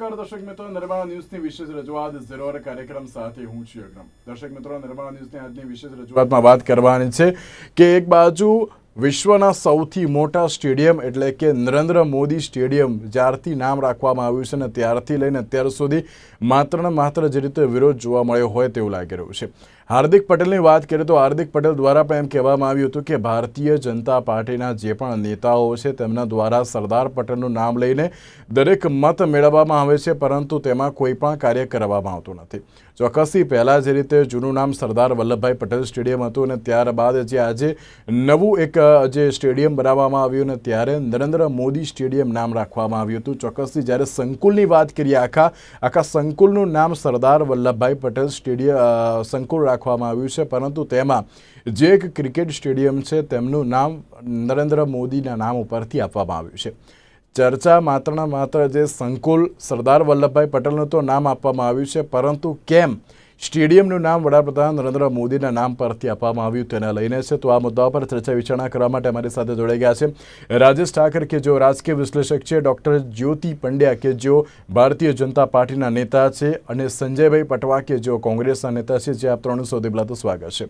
નમસ્કાર દર્શક મિત્રો, નિર્માણ ન્યૂઝની વિશેષ રજૂઆત ઝીરોર કાર્યક્રમ સાથે હું છું અગ્રમ. દર્શક મિત્રો, નિર્માણ ન્યૂઝની આજની વિશેષ રજૂઆતમાં વાત કરવાની છે કે એક બાજુ વિશ્વના સૌથી મોટા સ્ટેડિયમ એટલે કે નરેન્દ્ર મોદી સ્ટેડિયમ જ્યારથી નામ રાખવામાં આવ્યું છે ને ત્યારથી લઈને અત્યાર સુધી માત્ર ને માત્ર જે રીતે વિરોધ જોવા મળ્યો હોય તેવું લાગી રહ્યું છે. હાર્દિક પટેલની વાત કરીએ તો હાર્દિક પટેલ દ્વારા પણ એમ કહેવામાં આવ્યું હતું કે ભારતીય જનતા પાર્ટીના જે પણ નેતાઓ છે તેમના દ્વારા સરદાર પટેલનું નામ લઈને દરેક મત મેળવવામાં આવે છે, પરંતુ તેમાં કોઈ પણ કાર્ય કરવામાં આવતું નથી. ચોક્કસથી પહેલાં જે રીતે જૂનું નામ સરદાર વલ્લભભાઈ પટેલ સ્ટેડિયમ હતું અને ત્યારબાદ જે આજે નવું એક જે સ્ટેડિયમ બનાવવામાં આવ્યું ને ત્યારે નરેન્દ્ર મોદી સ્ટેડિયમ નામ રાખવામાં આવ્યું હતું. ચોક્કસથી જ્યારે સંકુલની વાત કરીએ, આખા આખા સંકુલનું નામ સરદાર વલ્લભભાઈ પટેલ સ્ટેડિયમ સંકુલ રાખવામાં આવ્યું છે. પરંતુ તેમાં જે એક ક્રિકેટ સ્ટેડિયમ છે, તેમનું નામ નરેન્દ્ર મોદીના નામ ઉપરથી આપવામાં આવ્યું છે. ચર્ચા માત્રને માત્ર જે સંકુલ સરદાર વલ્લભભાઈ પટેલનું તો નામ આપવામાં આવ્યું છે, પરંતુ કેમ સ્ટેડિયમનું નામ વડાપ્રધાન નરેન્દ્ર મોદીના નામ પરથી આપવામાં આવ્યું તેને લઈને છે? તો આ મુદ્દા પર ચર્ચા વિચારણા કરવા માટે અમારી સાથે જોડાઈ ગયા છે રાજેશ ઠાકર કે જેઓ રાજકીય વિશ્લેષક છે, ડૉક્ટર જ્યોતિ પંડ્યા કે જેઓ ભારતીય જનતા પાર્ટીના નેતા છે અને સંજયભાઈ પટવા કે જેઓ કોંગ્રેસના નેતા છે, જે આપ ત્રણસો સૌથી તો સ્વાગત છે.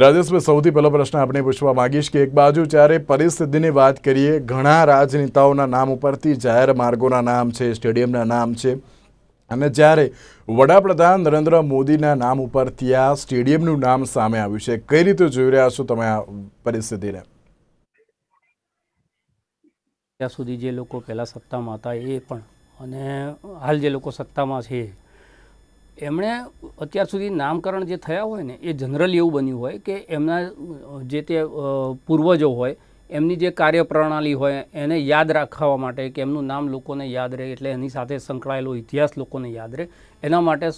રાજેશભાઈ સૌથી પહેલો પ્રશ્ન આપણે પૂછવા માંગીશ કે એક બાજુ જ્યારે પરિસ્થિતિની વાત કરીએ, ઘણા રાજનેતાઓના નામ ઉપરથી જાહેર માર્ગોના નામ છે, સ્ટેડિયમના નામ છે. અને જ્યારે વડાપ્રધાન નરેન્દ્ર મોદીના નામ ઉપરથી આ સ્ટેડિયમનું નામ સામે આવ્યું છે, કઈ રીતે જોઈ રહ્યા છો તમે આ પરિસ્થિતિને? ત્યાં સુધી જે લોકો પહેલાં સત્તામાં હતા એ પણ, અને હાલ જે લોકો સત્તામાં છે એમણે અત્યાર સુધી નામકરણ જે થયા હોય ને એ જનરલી એવું બન્યું હોય કે એમના જે તે પૂર્વજો હોય એમની જે કાર્યપ્રણાલી હોય એને યાદ રાખવા માટે કે એમનું નામ લોકોને યાદ રહે એટલે એની સાથે સંકળાયેલો ઇતિહાસ લોકોને યાદ રહે એના માટે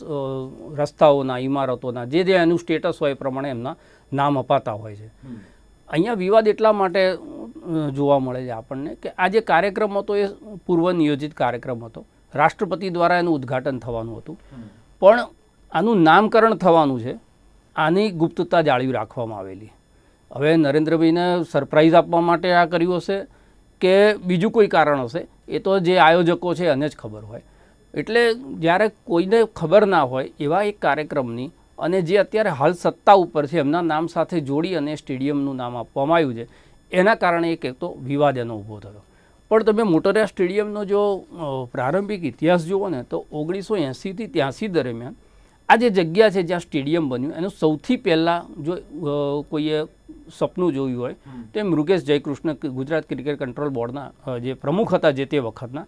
રસ્તાઓના ઇમારતોના જે જે એનું સ્ટેટસ હોય એ પ્રમાણે એમના નામ અપાતા હોય છે. અહીંયા વિવાદ એટલા માટે જોવા મળે છે આપણને કે આ જે કાર્યક્રમ હતો એ પૂર્વ નિયોજિત કાર્યક્રમ હતો. રાષ્ટ્રપતિ દ્વારા એનું ઉદ્ઘાટન થવાનું હતું. પણ આનું નામકરણ થવાનું છે. આની ગુપ્તતા જાળવી રાખવામાં આવેલી. હવે નરેન્દ્રભાઈને સરપ્રાઈઝ આપવા માટે આ કર્યું હશે કે બીજું કોઈ કારણ હશે, એ તો જે આયોજકો છે એને જ ખબર હોય. એટલે જ્યારે કોઈને ખબર ના હોય એવા એક કાર્યક્રમની અને જે અત્યારે હાલ સત્તા ઉપર છે, એમના નામ સાથે જોડી અને સ્ટેડિયમનું નામ આપવામાં આવ્યું છે, એના કારણે એક એક તો વિવાદ એનો ઊભો થયો. પણ તમે મોટેરા સ્ટેડિયમનો જો પ્રારંભિક ઇતિહાસ જુઓ ને તો ઓગણીસો એંસીથી ત્યાંસી દરમિયાન આ જે જગ્યા છે જ્યાં સ્ટેડિયમ બન્યું એનું સૌથી પહેલાં જો કોઈએ સપનું જોયું હોય તો મૃગેશ જયકૃષ્ણ ગુજરાત ક્રિકેટ કંટ્રોલ બોર્ડના જે પ્રમુખ હતા જે તે વખતના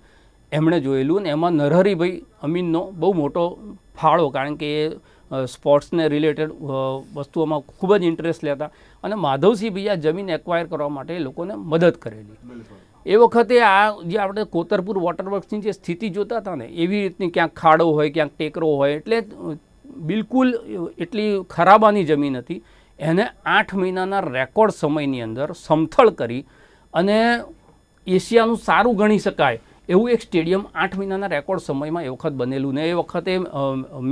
એમણે જોયેલું ને એમાં નરહરીભાઈ અમીનનો બહુ મોટો ફાળો કારણ કે એ સ્પોર્ટ્સને રિલેટેડ વસ્તુઓમાં ખૂબ જ ઇન્ટરેસ્ટ લેતા અને માધવસિંહ ભાઈ જમીન એક્વાયર કરવા માટે એ લોકોને મદદ કરેલી. એ વખતે આ જે આપણે કોતરપુર વોટરવર્ક્સની જે સ્થિતિ જોતા હતા ને, એવી રીતની ક્યાંક ખાડો હોય, ક્યાંક ટેકરો હોય, એટલે બિલકુલ એટલી ખરાબાની જમીન હતી. એને આઠ મહિનાના રેકોર્ડ સમયની અંદર સમથળ કરી અને એશિયાનું સારું ગણી શકાય એવું એક સ્ટેડિયમ આઠ મહિનાના રેકોર્ડ સમયમાં એ વખત બનેલું ને એ વખતે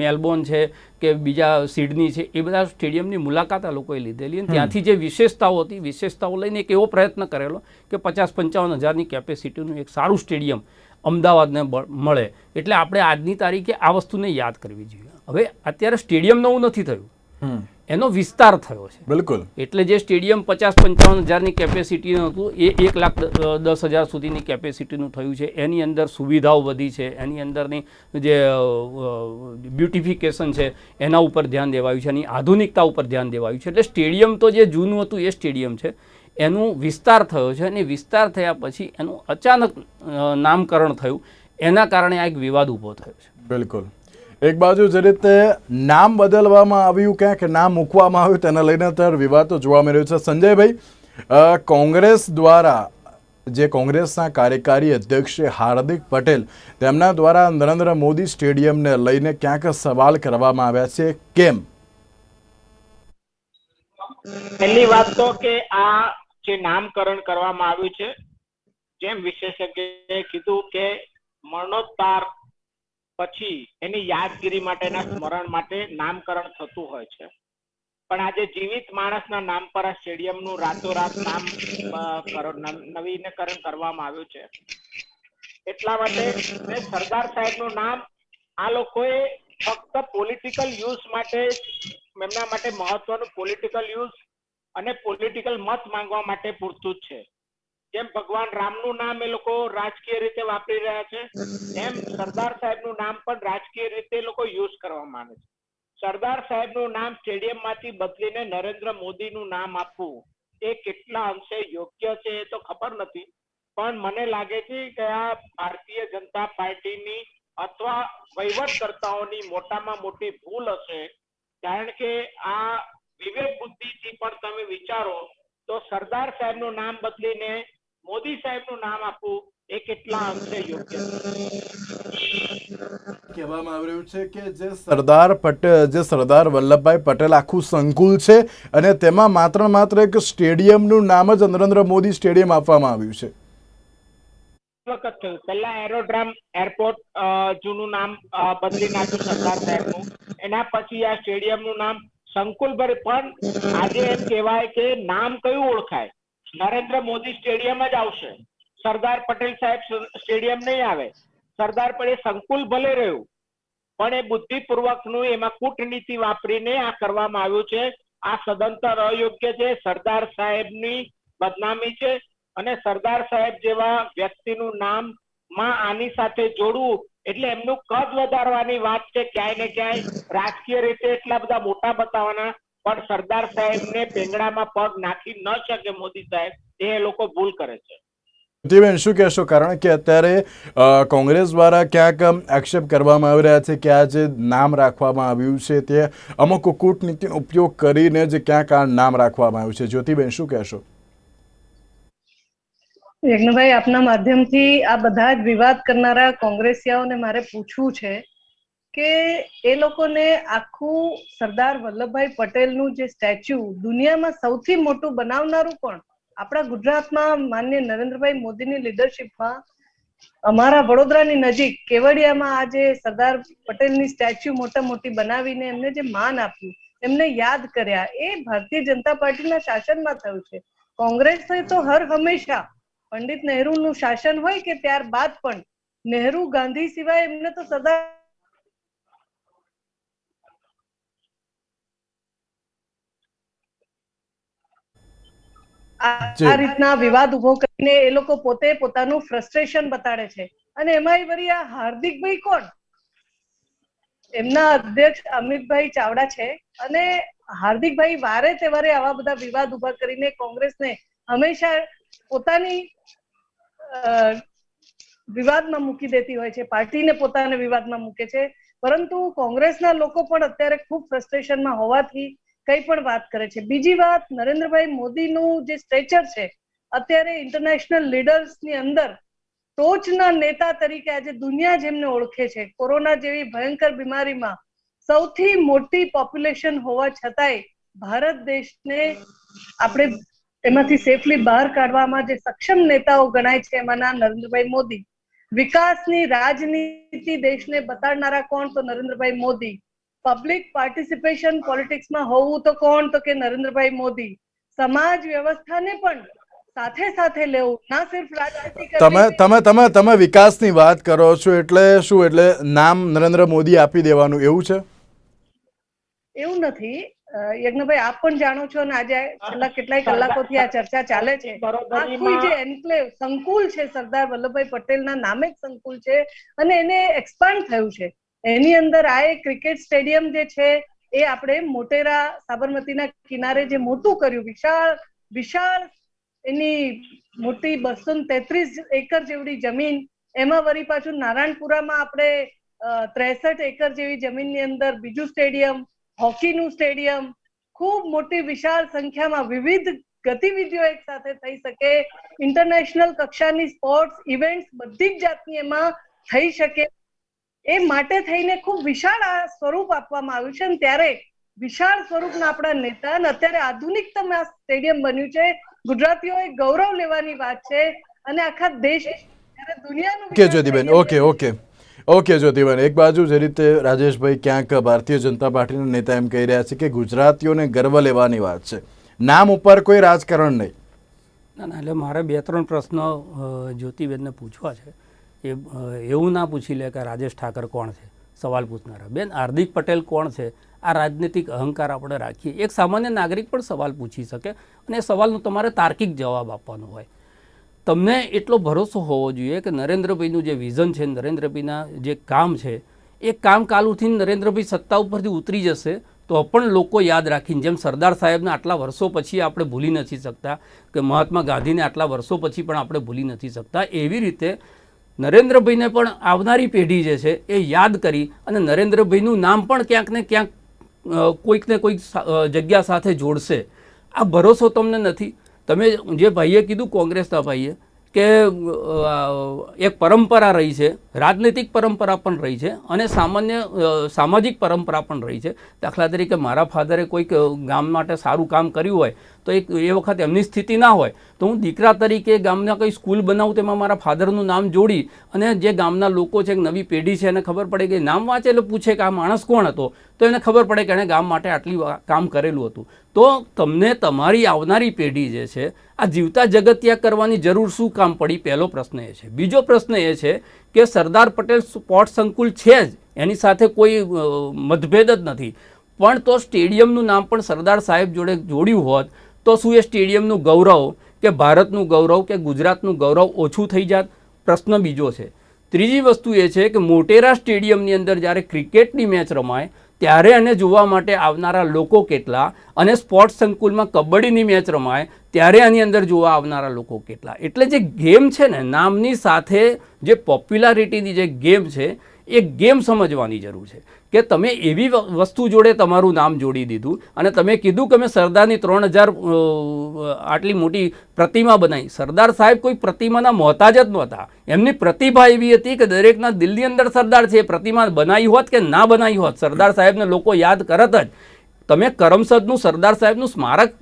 મેલબોર્ન છે કે બીજા સિડની છે એ બધા સ્ટેડિયમની મુલાકાત આ લોકોએ લીધેલી અને ત્યાંથી જે વિશેષતાઓ હતી વિશેષતાઓ લઈને એક એવો પ્રયત્ન કરેલો કે પચાસ પંચાવન હજારની કેપેસિટીનું એક સારું સ્ટેડિયમ અમદાવાદને મળે. એટલે આપણે આજની તારીખે આ વસ્તુને યાદ કરવી જોઈએ. હવે અત્યારે સ્ટેડિયમ નવું નથી થયું. એનો વિસ્તાર થયો છે. બિલકુલ. એટલે જે સ્ટેડિયમ પચાસ પંચાવન હજારની કેપેસિટીનું હતું એ એક લાખ દસ હજાર સુધીની કેપેસિટીનું થયું છે. એની અંદર સુવિધાઓ વધી છે. એની અંદરની જે બ્યુટિફિકેશન છે એના ઉપર ધ્યાન દેવાયું છે. એની આધુનિકતા ઉપર ધ્યાન દેવાયું છે. એટલે સ્ટેડિયમ તો જે જૂનું હતું એ સ્ટેડિયમ છે. એનું વિસ્તાર થયો છે અને વિસ્તાર થયા પછી એનું અચાનક નામકરણ થયું. એના કારણે આ એક વિવાદ ઊભો થયો છે. બિલકુલ. એક બાજુ જે રીતે નામ બદલવામાં આવ્યું, ક્યાંક નામ મૂકવામાં આવ્યું, તેને લઈને અત્યારે વિવાદ તો જોવા મળ્યો છે. સંજયભાઈ કોંગ્રેસ દ્વારા જે કોંગ્રેસના કાર્યકારી અધ્યક્ષ હાર્દિક પટેલ તેમના દ્વારા નરેન્દ્ર મોદી સ્ટેડિયમને લઈને ક્યાંક સવાલ કરવામાં આવ્યા છે. કેમ? પહેલી વાત તો કે આ જે નામકરણ કરવામાં આવ્યું છે, જેમ વિશેષજ્ઞએ કીધું કે મરણોત્તાર પછી એની યાદગીરી માટેના સ્મરણ માટે નામકરણ થતું હોય છે. પણ આજે જીવિત માણસના નામ પર આ સ્ટેડિયમનું રાતોરાત નામ નવીનીકરણ કરવામાં આવ્યું છે. એટલા માટે મેં સરદાર સાહેબનું નામ આ લોકોએ ફક્ત પોલિટિકલ યુઝ માટે એમના માટે મહત્વનું પોલિટિકલ યુઝ અને પોલિટિકલ મત માંગવા માટે પૂરતું જ છે. જેમ ભગવાન રામનું નામ એ લોકો રાજકીય રીતે વાપરી રહ્યા છે, એમ સરદાર સાહેબનું નામ પણ રાજકીય રીતે લોકો યુઝ કરવા માંગે છે. સરદાર સાહેબનું નામ સ્ટેડિયમમાંથી બદલીને નરેન્દ્ર મોદીનું નામ આપવું એ કેટલા અંશે યોગ્ય છે એ તો ખબર નથી, પણ મને લાગે છે કે આ ભારતીય જનતા પાર્ટીની અથવા વહીવટકર્તાઓની મોટામાં મોટી ભૂલ હશે, કારણ કે આ વિવેક બુદ્ધિથી પણ તમે વિચારો તો સરદાર સાહેબનું નામ બદલીને મોદી સાહેબનું નામ આપવું એ કેટલા અંશે યોગ્ય છે? કહેવામાં આવી રહ્યું છે કે જે સરદાર પટેલ જે સરદાર વલ્લભભાઈ પટેલ આખું સંકુલ છે અને તેમાં માત્ર માત્ર એક સ્ટેડિયમનું નામ જ નરેન્દ્ર મોદી સ્ટેડિયમ આપવામાં આવ્યું છે. વખત થયું. પહેલા એરોડ્રામ એરપોર્ટ જૂનું નામ બદલી નાખ્યું સરદાર સાહેબનું. એના પછી આ સ્ટેડિયમનું નામ સંકુલભર. પણ આજે એમ કહેવાય કે નામ કયું ઓળખાય? નરેન્દ્ર મોદી સ્ટેડિયમ જ આવશે. સરદાર પટેલ સાહેબ સ્ટેડિયમ નહીં આવે. સરદાર પટેલ સંકુલ ભલે રહ્યું, પણ એ બુદ્ધિપૂર્વકનું એમાં કૂટનીતિ વાપરીને આ કરવામાં આવ્યું છે. આ સદંતર અયોગ્ય છે. સરદાર સાહેબની બદનામી છે અને સરદાર સાહેબ જેવા વ્યક્તિનું નામમાં આની સાથે જોડવું એટલે એમનું કદ વધારવાની વાત છે ક્યાંય ને ક્યાંય. રાજકીય રીતે એટલા બધા મોટા બતાવવાના પણ સરદાર સાહેબને પેંગડામાં પગ નાખી ન શકે મોદી સાહેબ એ લોકો ભૂલ કરે છે. જ્યોતિબેન શું કહેશો? કારણ કે અત્યારે કોંગ્રેસ દ્વારા ક્યાંક આક્ષેપ કરવામાં આવી રહ્યા છે કે આ જે નામ રાખવામાં આવ્યું છે તે અમુક કૂટનીતિનો ઉપયોગ કરીને જે ક્યાંક આ નામ રાખવામાં આવ્યું છે. જ્યોતિબેન શું કહેશો? યજ્ઞભાઈ આપના માધ્યમથી આ બધા જ વિવાદ કરનારા કોંગ્રેસિયાઓને મારે પૂછવું છે કે એ લોકોને આખું સરદાર વલ્લભભાઈ પટેલનું જે સ્ટેચ્યુ દુનિયામાં સૌથી મોટું બનાવનારું કોણ? આપણા ગુજરાતમાં માન્ય નરેન્દ્રભાઈ મોદીની લીડરશિપમાં અમારા વડોદરાની નજીક કેવડિયામાં આ જે સરદાર પટેલની સ્ટેચ્યુ મોટા મોટી બનાવીને એમને જે માન આપ્યું, એમને યાદ કર્યા. એ ભારતીય જનતા પાર્ટીના શાસનમાં થયું છે. કોંગ્રેસે તો હર હંમેશા પંડિત નહેરુનું શાસન હોય કે ત્યારબાદ પણ નહેરુ ગાંધી સિવાય એમને તો સરદાર આ રીતના વિવાદ ઊભો કરીને એ લોકો પોતે પોતાનું ફ્રસ્ટ્રેશન બતાડે છે. અને એમાં વળી આ હાર્દિકભાઈ કોણ? એમના અધ્યક્ષ અમિતભાઈ ચાવડા છે. અને હાર્દિકભાઈ વારે તહેવારે આવા બધા વિવાદ ઊભા કરીને કોંગ્રેસને હંમેશા પોતાની વિવાદમાં મૂકી દેતી હોય છે. પાર્ટીને પોતાને વિવાદમાં મૂકે છે. પરંતુ કોંગ્રેસના લોકો પણ અત્યારે ખૂબ ફ્રસ્ટ્રેશનમાં હોવાથી કઈ પણ વાત કરે છે. બીજી વાત, નરેન્દ્રભાઈ મોદીનું જે સ્ટ્રેચર છે, અત્યારે ઇન્ટરનેશનલ લીડર્સની અંદર, ટોચના નેતા તરીકે આજે દુનિયા જેમને ઓળખે છે, કોરોના જેવી ભયંકર બીમારીમાં સૌથી મોટી પોપ્યુલેશન હોવા છતાંય ભારત દેશને આપણે એમાંથી સેફલી બહાર કાઢવામાં જે સક્ષમ નેતાઓ ગણાય છે એમાંના નરેન્દ્રભાઈ મોદી. વિકાસની રાજનીતિ દેશને બતાડનારા કોણ? તો નરેન્દ્રભાઈ મોદી. પબ્લિક પાર્ટિસિપેશન પોલિટિક્સમાં હોવું તો કોણ? તો કે નરેન્દ્રભાઈ મોદી. સમાજ વ્યવસ્થાને પણ સાથે સાથે લેવું. ના સિર્ફ રાજનીતિ તમે તમે તમે તમે વિકાસની વાત કરો છો એટલે શું? એટલે નામ નરેન્દ્ર મોદી આપી દેવાનું એવું છે? એવું નથી. યજ્ઞભાઈ આપ પણ જાણો છો અને આજે છેલ્લા કેટલાય કલાકોથી આ ચર્ચા ચાલે છે. આખું જે એન્કલેવ સંકુલ છે સરદાર વલ્લભભાઈ પટેલના નામે જ સંકુલ છે અને એને એક્સપાન્ડ થયું છે. એની અંદર આ એક ક્રિકેટ સ્ટેડિયમ જે છે, એ આપણે મોટેરા સાબરમતીના કિનારે જે મોટું કર્યું, વિશાળ વિશાળ એની મોટી બસો તેત્રીસ એકર જેવડી જમીન, એમાં વળી પાછું નારાયણપુરામાં આપણે ત્રેસઠ એકર જેવી જમીનની અંદર બીજું સ્ટેડિયમ, હોકીનું સ્ટેડિયમ, ખૂબ મોટી વિશાળ સંખ્યામાં વિવિધ ગતિવિધિઓ એક સાથે થઈ શકે, ઇન્ટરનેશનલ કક્ષાની સ્પોર્ટ્સ ઇવેન્ટ્સ બધી જ જાતની એમાં થઈ શકે. એ માટે થઈને ખૂબ વિશાળ આ સ્વરૂપ આપવામાં આવ્યું છે અને ત્યારે વિશાળ સ્વરૂપના આપણા નેતા અને અત્યારે આધુનિકતમ આ સ્ટેડિયમ બન્યું છે. ગુજરાતીઓએ ગૌરવ લેવાની વાત છે અને આખા દેશ ત્યારે દુનિયાનું okay Jyotiben okay okay. Okay Jyotiben એક બાજુ જે રીતે રાજેશભાઈ ક્યાંક ભારતીય જનતા પાર્ટીના નેતા એમ કહી રહ્યા છે કે ગુજરાતીઓને ગર્વ લેવાની વાત છે. નામ ઉપર કોઈ રાજકારણ નહીં. ના ના એટલે મારે બે ત્રણ પ્રશ્નો જ્યોતિબેનને પૂછવા છે. એ એવું ના પૂછી લે કે રાજેશ ઠાકર કોણ છે? સવાલ પૂછનારા. બેન, હાર્દિક પટેલ કોણ છે? આ રાજનીતિક અહંકાર આપણે રાખીએ. એક સામાન્ય નાગરિક પણ સવાલ પૂછી શકે અને એ સવાલનો તમારે તાર્કિક જવાબ આપવાનો હોય. તમને એટલો ભરોસો હોવો જોઈએ કે નરેન્દ્રભાઈનું જે વિઝન છે, નરેન્દ્રભાઈના જે કામ છે, એ કામ કાલુથી નરેન્દ્રભાઈ સત્તા ઉપરથી ઉતરી જશે તો પણ લોકો યાદ રાખીને, જેમ સરદાર સાહેબને આટલા વર્ષો પછી આપણે ભૂલી નથી શકતા, કે મહાત્મા ગાંધીને આટલા વર્ષો પછી પણ આપણે ભૂલી નથી શકતા, એવી રીતે નરેન્દ્રભાઈને પણ આવનારી પેઢી જે છે એ યાદ કરી અને નરેન્દ્રભાઈનું નામ પણ ક્યાંક ને ક્યાંક કોઈકને કોઈક જગ્યા સાથે જોડશે. આ ભરોસો તમને નથી. તમે જે ભાઈએ કીધું કોંગ્રેસના ભાઈએ કે એક પરંપરા રહી છે, રાજનૈતિક પરંપરા પણ રહી છે અને સામાન્ય સામાજિક પરંપરા પણ રહી છે. દાખલા તરીકે મારા ફાધરે કોઈક ગામ માટે સારું કામ કર્યું હોય તો એક એ વખત એમની સ્થિતિ ના હોય, તો હું દીકરા તરીકે ગામના કંઈ સ્કૂલ બનાવું તેમાં મારા ફાધરનું નામ જોડી અને જે ગામના લોકો છે, એક નવી પેઢી છે, એને ખબર પડે કે નામ વાંચે એટલે પૂછે કે આ માણસ કોણ હતો? તો એને ખબર પડે કે એણે ગામ માટે આટલી કામ કરેલું હતું. તો તમને તમારી આવનારી પેઢી જે છે, આ જીવતા જગત્યા કરવાની જરૂર શું કામ પડી? પહેલો પ્રશ્ન એ છે. બીજો પ્રશ્ન એ છે કે સરદાર પટેલ સ્પોર્ટ સંકુલ છે જ, એની સાથે કોઈ મતભેદ જ નથી. પણ તો સ્ટેડિયમનું નામ પણ સરદાર સાહેબ જોડે જોડ્યું હોત તો શું એ સ્ટેડિયમનું ગૌરવ કે ભારતનું ગૌરવ કે ગુજરાતનું ગૌરવ ઓછું થઈ જાત? પ્રશ્ન બીજો છે. ત્રીજી વસ્તુ એ છે કે મોટેરા સ્ટેડિયમની અંદર જ્યારે ક્રિકેટની મેચ રમાય, ત્યારે એને જોવા માટે આવનારા લોકો કેટલા અને સ્પોર્ટ્સ સંકુલમાં કબડ્ડીની મેચ રમાય ત્યારે આની અંદર જોવા આવનારા લોકો કેટલા. એટલે જે ગેમ છે ને, નામની સાથે જે પોપ્યુલારિટીની જે ગેમ છે, એ ગેમ સમજવાની જરૂર છે. કે તમે એવી વસ્તુ જોડે તમારું નામ જોડી દીધું અને તમે કીધું કે મેં સરદારની ત્રણ હજાર આટલી મોટી પ્રતિમા બનાવી. સરદાર સાહેબ કોઈ પ્રતિમાના મોહતાજ જ નહોતા. એમની પ્રતિભા એવી હતી કે દરેકના દિલની અંદર સરદાર છે, એ પ્રતિમા બનાવી હોત કે ના બનાવી હોત, સરદાર સાહેબને લોકો યાદ કરત જ. તમે કરમસદનું, સરદાર સાહેબનું સ્મારક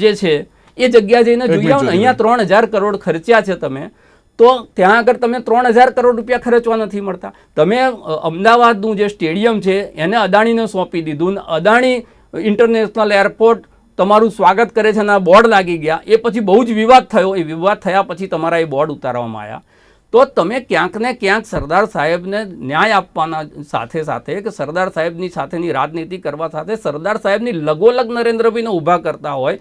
જે છે એ જગ્યા જઈને જોઈ આવો ને. અહીંયા ત્રણ હજાર કરોડ ખર્ચ્યા છે તમે તો ત્યાં આગળ તમે ત્રણ હજાર કરોડ રૂપિયા ખર્ચવા નથી મળતા. તમે અમદાવાદનું જે સ્ટેડિયમ છે એને અદાણીને સોંપી દીધું અદાણી ઇન્ટરનેશનલ એરપોર્ટ તમારું સ્વાગત કરે છે અને બોર્ડ લાગી ગયા. એ પછી બહુ જ વિવાદ થયો. એ વિવાદ થયા પછી તમારા એ બોર્ડ ઉતારવામાં આવ્યા. તો તમે ક્યાંક ને ક્યાંક સરદાર સાહેબને ન્યાય આપવાના સાથે સાથે કે સરદાર સાહેબની સાથેની રાજનીતિ કરવા સાથે સરદાર સાહેબની લગોલગ નરેન્દ્રભાઈને ઊભા કરતા હોય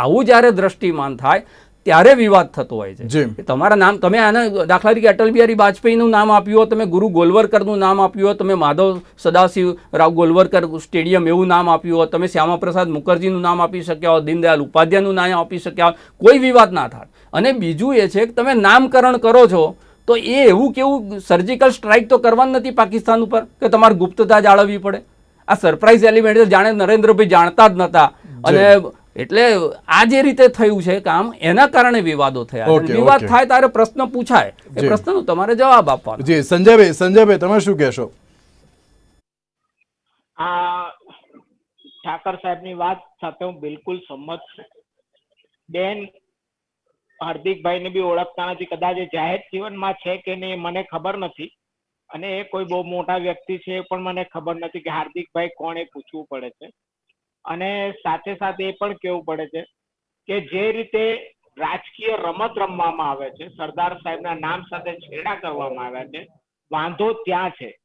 આવું જ્યારે દ્રષ્ટિમાન થાય ત્યારે વિવાદ થતો હોય છે. તમારા નામ તમે આને દાખલા તરીકે અટલ બિહારી વાજપેયીનું નામ આપ્યું હોય તમે ગુરુ ગોલવરકરનું નામ આપ્યું હોય તમે માધવ સદાશિવ રાવ ગોલવરકર સ્ટેડિયમ એવું નામ આપ્યું હોય તમે શ્યામાપ્રસાદ મુખર્જીનું નામ આપી શક્યા હો દીનદયાલ ઉપાધ્યાયનું નામ આપી શક્યા હોય કોઈ વિવાદ ના થાય. અને બીજું એ છે કે તમે નામકરણ કરો છો તો એ એવું કેવું સર્જિકલ સ્ટ્રાઇક તો કરવાનું નથી પાકિસ્તાન ઉપર કે તમારે ગુપ્તતા જાળવવી પડે? આ સરપ્રાઇઝ એલિમેન્ટ જાણે નરેન્દ્રભાઈ જાણતા જ નતા. અને એટલે આ જે રીતે થયું છે કામ એના કારણે વિવાદો થયા વિવાદ થાય ત્યારે પ્રશ્ન પૂછાય. એ પ્રશ્નનો તમારે જવાબ આપવાનો. જી સંજયભાઈ સંજયભાઈ તમે શું કહેશો? આ ઠાકર સાહેબની વાત સાથે હું બિલકુલ સંમત છું. બેન હાર્દિકભાઈને બી ઓળખતા નથી કદાચ એ જાહેર જીવનમાં છે કે નહીં મને ખબર નથી. અને એ કોઈ બહુ મોટા વ્યક્તિ છે એ પણ મને ખબર નથી કે હાર્દિકભાઈ કોણ એ પૂછવું પડે છે. અને સાથે સાથે એ પણ કેવું પડે છે કે જે રીતે રાજકીય રમત રમવામાં આવે છે, સરદાર સાહેબના નામ સાથે છેડા કરવામાં આવ્યા છે, વાંધો ત્યાં છે.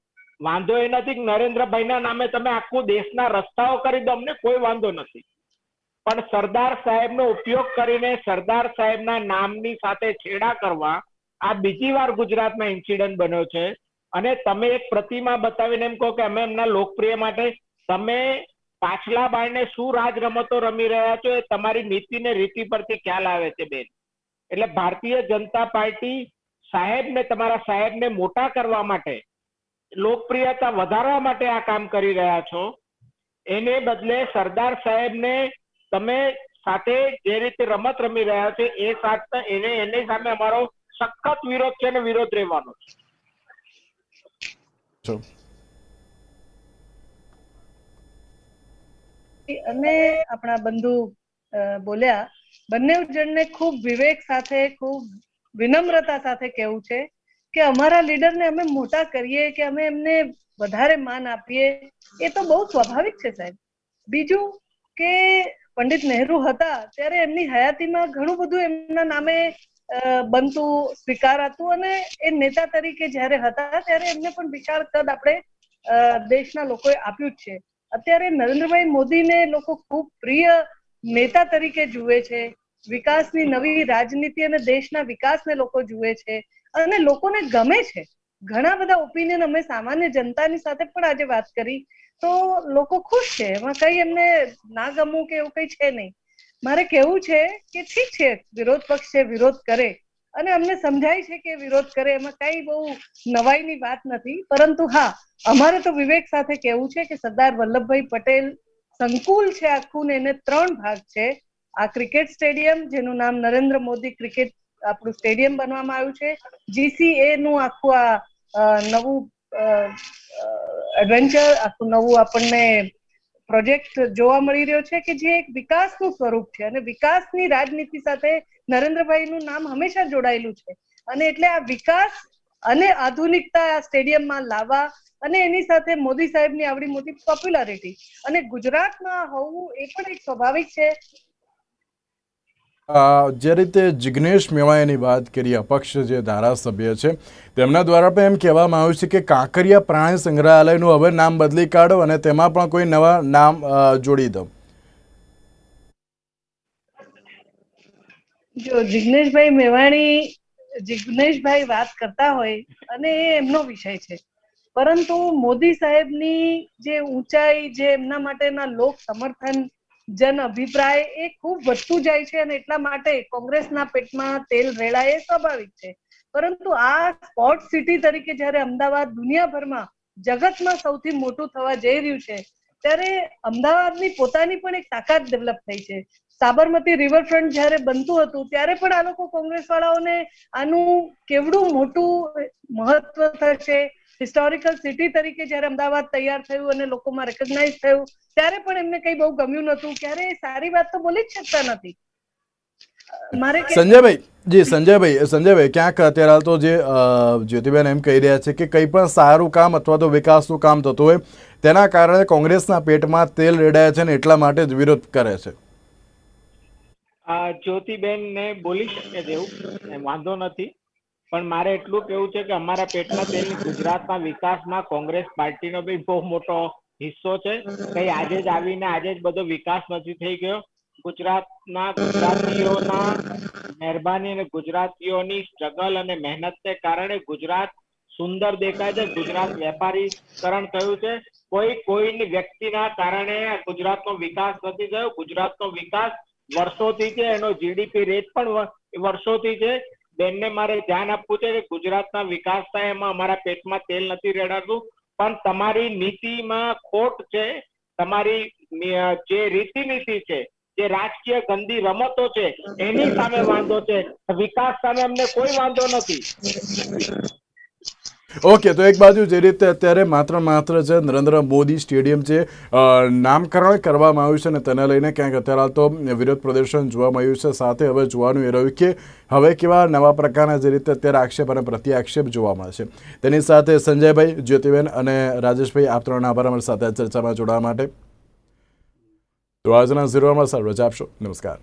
વાંધો એ નથી નરેન્દ્રભાઈના નામે તમે આખું દેશના રસ્તાઓ કરી દો, અમને કોઈ વાંધો નથી. પણ સરદાર સાહેબનો ઉપયોગ કરીને સરદાર સાહેબના નામની સાથે છેડા કરવા આ બીજી વાર ગુજરાતમાં ઇન્સિડન્ટ બન્યો છે. અને તમે એક પ્રતિમા બતાવીને એમ કહો કે અમે એમના લોકપ્રિય માટે, તમે પાછલા બાળને શું રાજ રમતો રમી રહ્યા છો એ તમારી નીતિ ને રીતિ પરથી ખ્યાલ આવે છે, બેન. એટલે ભારતીય જનતા પાર્ટી સાહેબને, તમારા સાહેબને મોટા કરવા માટે, લોકપ્રિયતા વધારવા માટે આ કામ કરી રહ્યા છો. એને બદલે સરદાર સાહેબને તમે સાથે જે રીતે રમત રમી રહ્યા છે એ સાથે એને, એની સામે અમારો સખત વિરોધ છે અને વિરોધ રહેવાનો છે. અને આપણા બંધુ બોલ્યા, બંને જણને ખૂબ વિવેક સાથે, ખૂબ વિનમ્રતા સાથે કહેવું છે કે અમારા લીડરને અમે મોટા કરીએ, કે અમે એમને વધારે માન આપીએ, એ તો બહુ સ્વાભાવિક છે સાહેબ. બીજું કે પંડિત નહેરુ હતા, ત્યારે એમની હયાતીમાં ઘણું બધું એમના નામે બનતું, સ્વીકારાતું અને એ નેતા તરીકે જ્યારે હતા, ત્યારે એમને પણ વિશાળ કદ આપણે દેશના લોકોએ આપ્યું જ છે. અત્યારે નરેન્દ્રભાઈ મોદીને લોકો ખૂબ પ્રિય નેતા તરીકે જુએ છે. વિકાસની નવી રાજનીતિ અને દેશના વિકાસને લોકો જુએ છે. અને લોકોને ગમે છે. ઘણા બધા ઓપિનિયન અમે સામાન્ય જનતાની સાથે પણ આજે વાત કરી. તો લોકો ખુશ છે. એમાં કઈ એમને ના ગમવું કે એવું કઈ છે નહીં. મારે કેવું છે કે ઠીક છે. વિરોધ પક્ષ છે, વિરોધ કરે. અને અમને સમજાય છે કે વિરોધ કરે, એમાં કઈ બહુ નવાઈની વાત નથી. પરંતુ હા, અમારે તો વિવેક સાથે કેવું છે કે સરદાર વલ્લભભાઈ પટેલ સંકુલ છે આખું ને એને ત્રણ ભાગ છે. આ ક્રિકેટ સ્ટેડિયમ, જેનું નામ નરેન્દ્ર મોદી ક્રિકેટ આપણું સ્ટેડિયમ બનવામાં આવ્યું છે. જીસીએ નું આખું આ નવું એડવેન્ચર આખું નવું આપણને પ્રોજેક્ટ જોવા મળી રહ્યો છે કે જે એક વિકાસનું સ્વરૂપ છે. અને વિકાસની રાજનીતિ સાથે નરેન્દ્રભાઈનું નામ હંમેશા જોડાયેલું છે. અને એટલે આ વિકાસ અને આધુનિકતા સ્ટેડિયમમાં લાવવા અને એની સાથે મોદી સાહેબની આવડી મોટી પોપ્યુલારિટી અને ગુજરાતમાં હોવું એ પણ એક સ્વાભાવિક છે. જે રીતે જિગ્નેશ મેવાયાની વાત કરી, અપક્ષ જે ધારાસભ્ય છે, તેમના દ્વારા પણ એમ કહેવામાં આવ્યું છે કે કાંકરિયા પ્રાણી સંગ્રહાલયનું હવે નામ બદલી કાઢો અને તેમાં પણ કોઈ નવા નામ જોડી દો. જો જિગ્નેશભાઈ મેવાણી, જિગ્નેશભાઈ વાત કરતા હોય અને એ એમનો વિષય છે. પરંતુ મોદી સાહેબની જે ઊંચાઈ, જે એમના માટેના લોક સમર્થન, જન અભિપ્રાય એ ખૂબ વધતું જાય છે અને એટલા માટે કોંગ્રેસના પેટમાં તેલ રેડાય એ સ્વાભાવિક છે. પરંતુ આ સ્પોર્ટ સિટી તરીકે જ્યારે અમદાવાદ દુનિયાભરમાં જગતમાં સૌથી મોટું થવા જઈ રહ્યું છે, ત્યારે અમદાવાદની પોતાની પણ એક તાકાત ડેવલપ થઈ છે. સાબરમતી રિવરફ્રન્ટ જ્યારે બનતું હતું, ત્યારે પણ આ લોકો કોંગ્રેસ વાળાઓને આનું કેવડું મોટું મહત્વ થશે? હિસ્ટોરિકલ સિટી તરીકે જ્યારે અમદાવાદ તૈયાર થયું અને લોકોમાં રેકગ્નાઇઝ થયું, ત્યારે પણ એમને કઈ બહુ ગમ્યું નતું ક્યારે સારી વાત તો બોલી જ શકતા નથી. સંજયભાઈ, જી, સંજયભાઈ સંજયભાઈ, ક્યાંક અત્યારે હાલ તો જે જ્યોતિબેન એમ કહી રહ્યા છે કે કંઈ પણ સારું કામ અથવા તો વિકાસનું કામ થતું હોય, તેના કારણે કોંગ્રેસના પેટમાં તેલ રેડાય છે ને એટલા માટે જ વિરોધ કરે છે. જ્યોતિબેન ને બોલી શકે જેવું વાંધો નથી. પણ મારે એટલું કેવું છે કે અમારા પેટના તેલ ગુજરાતના વિકાસમાં કોંગ્રેસ પાર્ટીનો બી બહુ મોટો હિસ્સો છે. કઈ આજે જ આવીને આજે જ બધો વિકાસ નથી થઈ ગયો. ગુજરાતના ગુજરાતીઓના મહેરબાની અને ગુજરાતીઓની સ્ટ્રગલ અને મહેનતને કારણે ગુજરાત સુંદર દેખાય છે. ગુજરાત વેપારીકરણ થયું છે. કોઈ કોઈની વ્યક્તિના કારણે ગુજરાતનો વિકાસ નથી થયો. ગુજરાતનો વિકાસ વર્ષોથી છે, એનો જીડીપી રેટ પણ વર્ષોથી છે. બેનને મારે ધ્યાન આપવું છે કે ગુજરાતના વિકાસ થાય, એમાં અમારા પેટમાં તેલ નથી રેડાતું. પણ તમારી નીતિમાં ખોટ છે, તમારી જે રીતિ નીતિ છે, જે રાજકીય ગંદી રમતો છે, એની સામે વાંધો છે. વિકાસ સામે અમને કોઈ વાંધો નથી. ઓકે, તો એક બાજુ જે રીતે અત્યારે માત્ર માત્ર છે નરેન્દ્ર મોદી સ્ટેડિયમ છે નામકરણ કરવામાં આવ્યું છે અને તેને લઈને ક્યાંક અત્યારે તો વિરોધ પ્રદર્શન જોવા મળ્યું છે. સાથે હવે જોવાનું એ રહ્યું કે હવે કેવા નવા પ્રકારના જે રીતે અત્યારે આક્ષેપ અને પ્રતિ આક્ષેપ જોવા મળશે તેની સાથે સંજયભાઈ જ્યોતિબેન અને રાજેશભાઈ, આપ ત્રણ આભાર અમારી સાથે ચર્ચામાં જોડાવા માટે. તો આજના ઝીરોમાં સર રજા આપશો. નમસ્કાર.